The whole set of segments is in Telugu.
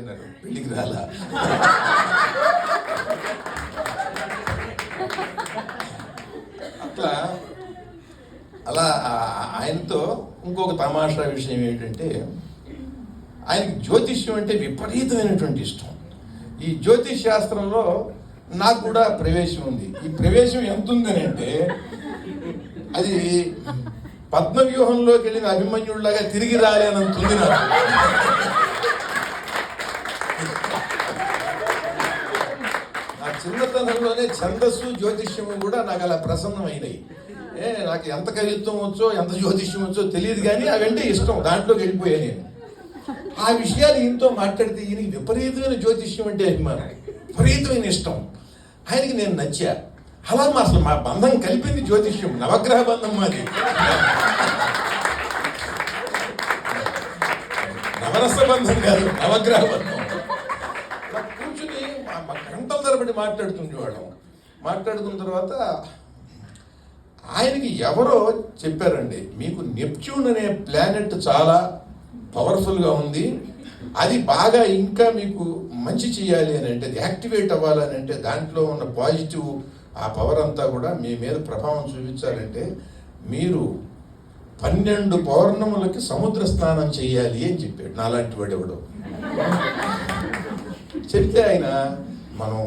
అన్నారు. పెళ్ళికి రాలా? అట్లా అలా ఆయనతో ఇంకొక తమాషా విషయం ఏంటంటే ఆయనకి జ్యోతిష్యం అంటే విపరీతమైనటువంటి ఇష్టం. ఈ జ్యోతిష్ శాస్త్రంలో నాకు కూడా ప్రవేశం ఉంది. ఈ ప్రవేశం ఎంత ఉందని అంటే అది పద్మవ్యూహంలోకి వెళ్ళిన అభిమన్యుడిలాగా తిరిగి రాలేనంత ఉంది నాకు. చిన్నతనంలోనే ఛందస్సు జ్యోతిష్యము కూడా నాకు అలా ప్రసన్నమైనవి ఏ నాకు ఎంత కవిత్వం వచ్చో ఎంత జ్యోతిష్యం వచ్చో తెలియదు కానీ అవంటే ఇష్టం. దాంట్లోకి వెళ్ళిపోయా నేను. ఆ విషయాలు ఈయనతో మాట్లాడితే ఈయనకి విపరీతమైన జ్యోతిష్యం అంటే అభిమానం. విపరీతమైన ఇష్టం. ఆయనకి నేను నచ్చా. అలా మా అసలు మా బంధం కలిపింది జ్యోతిష్యం నవగ్రహ బంధం మాది. నవరస బంధం కాదు నవగ్రహ బంధం. గంటల తరబడి మాట్లాడుతుండేవాళ్ళం. మాట్లాడుకున్న తర్వాత ఆయనకి ఎవరో చెప్పారండి మీకు నెప్ట్యూన్ అనే ప్లానెట్ చాలా పవర్ఫుల్గా ఉంది అది బాగా ఇంకా మీకు మంచి చేయాలి అని అంటే అది యాక్టివేట్ అవ్వాలని అంటే దాంట్లో ఉన్న పాజిటివ్ ఆ పవర్ అంతా కూడా మీ మీద ప్రభావం చూపించాలంటే మీరు పన్నెండు పౌర్ణములకి సముద్ర స్నానం చేయాలి అని చెప్పాడు. నాలాంటి వాడు ఎవడో చెప్తే ఆయన మనం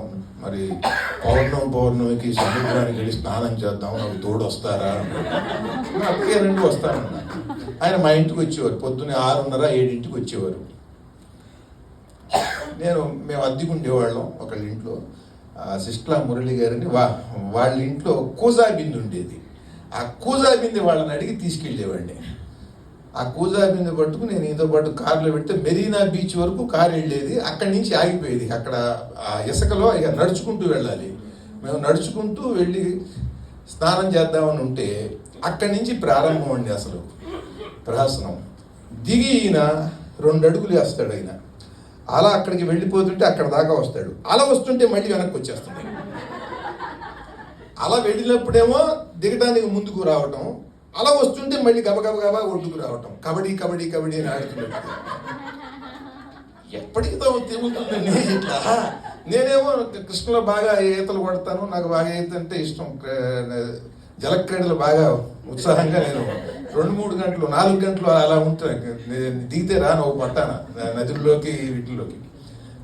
మరి పౌర్ణమి పౌర్ణమికి సముద్రానికి వెళ్ళి స్నానం చేద్దాం నాకు తోడు వస్తారా అప్పటికే రెండు వస్తానన్నా ఆయన మా ఇంటికి వచ్చేవారు. పొద్దున్నే ఆరున్నర ఏడింటికి వచ్చేవారు. నేను మేము అద్దెకుండేవాళ్ళం ఒకళ్ళ ఇంట్లో. సిస్ట్లా మురళి గారిని వా వాళ్ళ ఇంట్లో కూజా బిందు ఉండేది ఆ కూజా బింది వాళ్ళని అడిగి తీసుకెళ్ళేవాడిని. ఆ కూజా మీద పట్టుకు నేను ఈతో పాటు కారులో పెడితే మెరీనా బీచ్ వరకు కారు వెళ్ళేది. అక్కడి నుంచి ఆగిపోయేది. అక్కడ ఆ ఇసుకలో ఇక నడుచుకుంటూ వెళ్ళాలి. మేము నడుచుకుంటూ వెళ్ళి స్నానం చేద్దామని ఉంటే అక్కడి నుంచి ప్రారంభం అండి అసలు ప్రహసనం. దిగి ఈయన రెండు అడుగులు వేస్తాడు ఆయన. అలా అక్కడికి వెళ్ళిపోతుంటే అక్కడ దాకా వస్తాడు. అలా వస్తుంటే మళ్ళీ వెనక్కి వచ్చేస్తాడు. అలా వెళ్ళినప్పుడేమో దిగడానికి ముందుకు రావటం అలా వస్తుంటే మళ్ళీ గబగబ గబా ఒడ్డుకు రావటం. కబడ్డీ కబడ్డీ కబడ్డీ అని ఆడుతున్నాడు ఎప్పటికీ తిరుగుతుందండి ఇట్లా? నేనేమో కృష్ణలో బాగా ఈతలు కొడతాను నాకు బాగా ఈత అంటే ఇష్టం. జలక్రీడలు బాగా ఉత్సాహంగా నేను రెండు మూడు గంటలు నాలుగు గంటలు అలా ఉంటాను నేను దిగితే రాను ఒక పట్టాన నదుల్లోకి వీటిల్లోకి.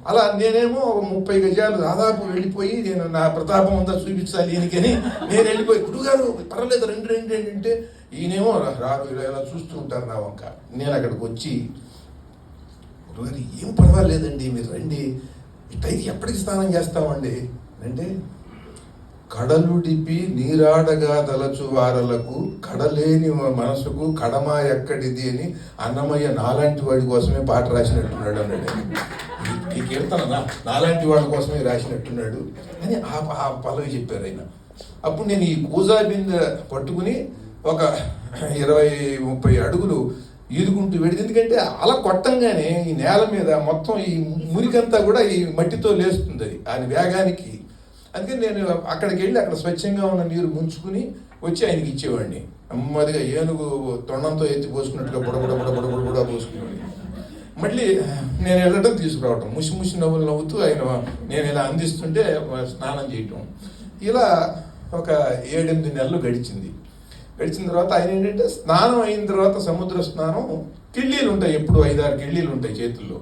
అలా నేనేమో ఒక ముప్పై గజాలు దాదాపు వెళ్ళిపోయి నేను నా ప్రతాపం అంతా చూపించాలి దీనికని నేను వెళ్ళిపోయి గురుగారు పర్వాలేదు రెండు రెండు రెండు అంటే ఈయనేమో రారు ఇలా ఇలా చూస్తూ ఉంటారు నా వంక. నేను అక్కడికి వచ్చి గురుగారు ఏం పర్వాలేదండి మీరు రండి. ఇట్టయితే ఎప్పటికి స్నానం చేస్తామండి. అంటే కడలుడిపి నీరాడగా తలచు వారలకు కడలేని మనసుకు కడమ ఎక్కడిది అని అన్నమయ్య నాలాంటి వాడి కోసమే పాట రాసినట్టున్నాడు అన్నాడు. ఈ- కీర్తన నాలాంటి వాడి కోసమే రాసినట్టున్నాడు అని ఆ ఆ చెప్పారు ఆయన. అప్పుడు నేను ఈ కూజా బిందె పట్టుకుని ఒక ఇరవై ముప్పై అడుగులు ఈదుకుంటూ వెళ్ళి ఎందుకంటే అలా కొట్టంగానే ఈ నేల మీద మొత్తం ఈ మురికంతా కూడా ఈ మట్టితో లేస్తుంది అది ఆయన వేగానికి. అందుకని నేను అక్కడికి వెళ్ళి అక్కడ స్వచ్ఛంగా ఉన్న నీరు ముంచుకుని వచ్చి ఆయనకి ఇచ్చేవాడిని. నెమ్మదిగా ఏనుగు తొండంతో ఎత్తి పోసుకున్నట్టుగా బుడబుడ బుడబుడ బుడబుడ పోసుకునేవాడిని. మళ్ళీ నేను వెళ్ళడం తీసుకురావటం. ముసి ముసి నవ్వులు నవ్వుతూ ఆయన నేను ఇలా అందిస్తుంటే స్నానం చేయటం. ఇలా ఒక ఏడెనిమిది నెలలు గడిచింది. గడిచిన తర్వాత ఆయన ఏంటంటే స్నానం అయిన తర్వాత సముద్ర స్నానం కిళ్ళీలు ఉంటాయి ఎప్పుడు ఐదారు కిళ్ళీలు ఉంటాయి చేతుల్లో.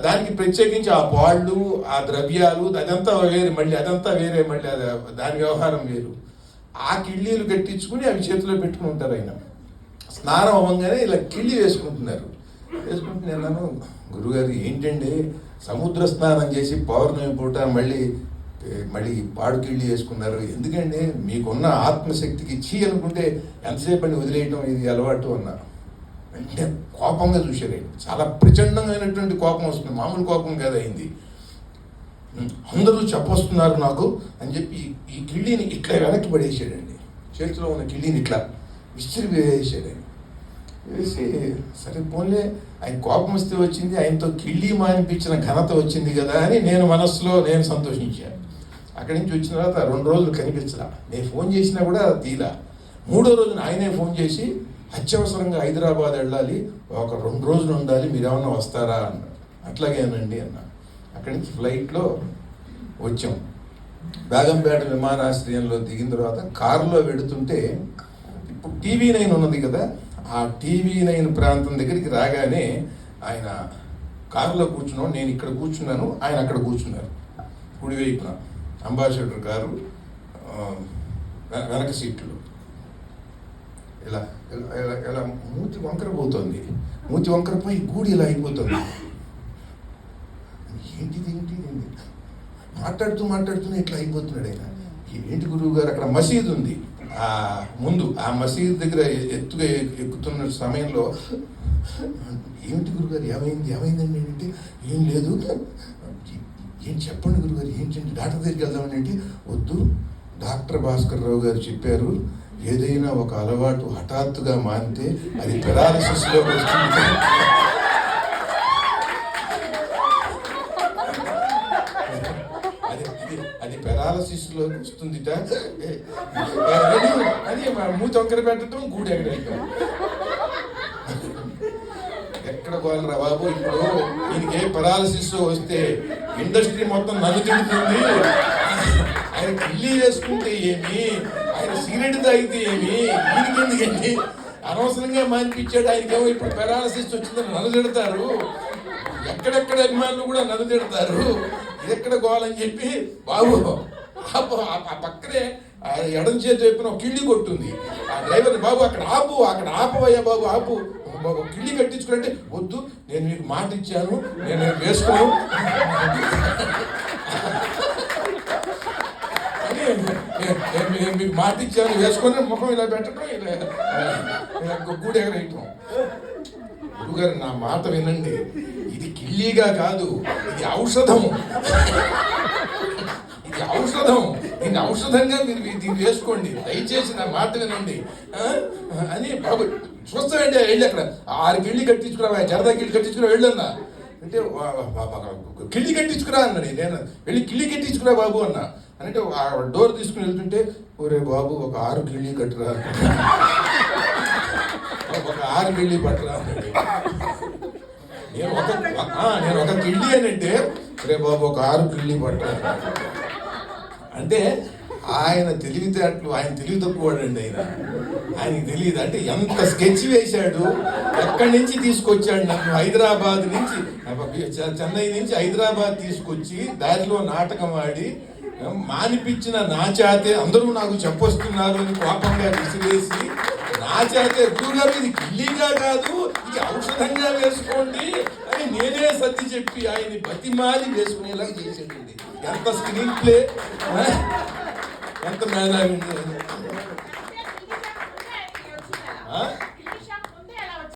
దానికి ప్రత్యేకించి ఆ బాళ్ళు ఆ ద్రవ్యాలు అదంతా వేరే మళ్ళీ అదంతా వేరే మళ్ళీ అది దాని వ్యవహారం వేరు. ఆ కిళ్ళీలు కట్టించుకుని అవి చేతిలో పెట్టుకుని ఉంటారు ఆయన. స్నానం అవ్వగానే ఇలా కిళ్ళి వేసుకుంటున్నారు. వేసుకుంటున్నాను గురుగారు ఏంటండి? సముద్ర స్నానం చేసి పౌర్ణమి పూట మళ్ళీ మళ్ళీ పాడు కిళ్ళి వేసుకున్నారు. ఎందుకండి మీకున్న ఆత్మశక్తికి ఇచ్చి అనుకుంటే ఎంతసేపు అని వదిలేయటం ఇది అలవాటు అన్నారు. అంటే కోపంగా చూశారు. చాలా ప్రచండమైనటువంటి కోపం వస్తుంది. మామూలు కోపం కాదు అయింది. అందరూ చెప్పొస్తున్నారు నాకు అని చెప్పి ఈ- కిళ్ళీని ఇట్లా వెనక్కి పడేసాడండి చేతిలో ఉన్న కిళ్ళీని ఇట్లా విసిరి వేసాడు వేసి సరే పోన్లే ఆయన కోపం వస్తే వచ్చింది ఆయనతో కిళ్ళీ మానిపించిన ఘనత వచ్చింది కదా అని నేను మనస్సులో నేను సంతోషించాను. అక్కడి నుంచి వచ్చిన తర్వాత రెండు రోజులు కనిపించలా. నేను ఫోన్ చేసినా కూడా తీలా. మూడో రోజున ఆయనే ఫోన్ చేసి అత్యవసరంగా హైదరాబాద్ వెళ్ళాలి. ఒక రెండు రోజులు ఉండాలి. మీరేమన్నా వస్తారా? అన్నాడు. అట్లాగేనండి అన్న అక్కడి నుంచి ఫ్లైట్లో వచ్చాం. బేగంపేట విమానాశ్రయంలో దిగిన తర్వాత కారులో వెడుతుంటే ఇప్పుడు టీవీ నైన్ ఉన్నది కదా ఆ టీవీ నైన్ ప్రాంతం దగ్గరికి రాగానే ఆయన కారులో కూర్చున్నాం నేను ఇక్కడ కూర్చున్నాను. ఆయన అక్కడ కూర్చున్నారు. కుడివైపున. అంబాసిడర్ గారు వెనక సీట్లు. ఇలా ఇలా ఇలా- మూతి వంకరపోతుంది మూతి వంకరపోయి గూడి ఇలా అయిపోతుంది. ఏంటిది ఏంటిది ఏంటి మాట్లాడుతూ మాట్లాడుతూనే ఇట్లా అయిపోతున్నాడు ఆయన. ఏంటి గురువు గారు అక్కడ మసీదు ఉంది. ఆ ముందు ఆ మసీద్ దగ్గర ఎత్తుగా ఎక్కుతున్న సమయంలో ఏమిటి గురుగారు ఏమైంది ఏమైందండి? ఏంటి? ఏం లేదు. ఏం చెప్పండి గురుగారు ఏం చేయండి డాక్టర్ దగ్గరికి వెళ్దామని అంటే వద్దు డాక్టర్ భాస్కర్ రావు గారు చెప్పారు ఏదైనా ఒక అలవాటు హఠాత్తుగా మానితే అది పెరాలసిస్లో వస్తుంది అది అది అది వస్తుందిట అది అది పెట్టడం గూడెక్కడ ఎక్కడ పోయాలరా బాబు? ఇప్పుడు దీనికి ఏ పెరాలసిస్ వస్తే ఇండస్ట్రీ మొత్తం నన్ను తిడుతుంది ఆయన కిల్లి వేసుకుంటే ఏమి? ఆయన సిగరెట్ తాగితే ఏమి? దీనికి ఎందుకండి? అనవసరంగా మానిపించాడు ఆయనకేమో ఇప్పుడు పెరాలసిస్ వచ్చిందని నన్ను తిడతారు. ఎక్కడెక్కడ అభిమానులు కూడా నన్ను తిడతారు. ఇది ఎక్కడ గోవాలని చెప్పి బాబు ఆ పక్కనే ఎడం చేతి వైపున ఒక కిళ్ళి కొట్టుంది. ఆ డ్రైవర్ బాబు అక్కడ ఆపు అక్కడ ఆపవయ్యా బాబు ఆపు. బాబు కిళ్ళి కట్టించుకుంటే వద్దు నేను మీకు మాట ఇచ్చాను నేను వేసుకోను నేను- మీకు మాట ఇచ్చాను వేసుకొని ముఖం ఇలా పెట్టడం ఇలా ఇలా గూడు ఎగరేయటం. గురుగారు నా మాట వినండి. ఇది కిల్లీగా కాదు ఇది ఔషధం. ఇది ఔషధం. దీన్ని ఔషధంగా మీరు దీన్ని వేసుకోండి. దయచేసి నా మాట వినండి. అని బాబు చూస్తానండి వెళ్ళి అక్కడ. ఆరు కిళ్ళి కట్టించుకురా జరదా కిళ్ళి కట్టించుకురా వెళ్ళన్నా. అంటే వా- కిళ్ళి కట్టించుకురా అన్నాడు నేను వెళ్ళి కిళ్ళి కట్టించుకురా బాబు అన్న. అంటే డోర్ తీసుకుని వెళ్తుంటే ఒరే బాబు ఒక ఆరు కిళ్ళి కట్టురా. ఒక ఆరు కిళ్ళి పట్టురా అన్నాడు. నేను ఒక నేను ఒక కిళ్ళి అని అంటే రే బాబు ఒక ఆరు కిళ్ళి పట్టురా. అంటే ఆయన తెలివితేటలు ఆయన తెలివి తక్కువాడండి ఆయన. ఆయనకి తెలియదు. అంటే ఎంత స్కెచ్ వేశాడు ఎక్కడి నుంచి తీసుకొచ్చాడు నన్ను? హైదరాబాద్ నుంచి. చెన్నై నుంచి హైదరాబాద్ తీసుకొచ్చి దారిలో నాటకం ఆడి మానిపించిన నా చేతే అందరూ నాకు చెప్పొస్తున్నారు అని కోపంగా విసిరేసి నా చేతే ఎక్కువగా ఇది కిల్లీగా కాదు ఇది ఔషధంగా వేసుకోండి అని నేనే సర్ది చెప్పి ఆయన్ని బతిమాలి వేసుకునేలా చేసేటండి ఎంత స్క్రీన్ ప్లే ఆ? ఎంత మేధావి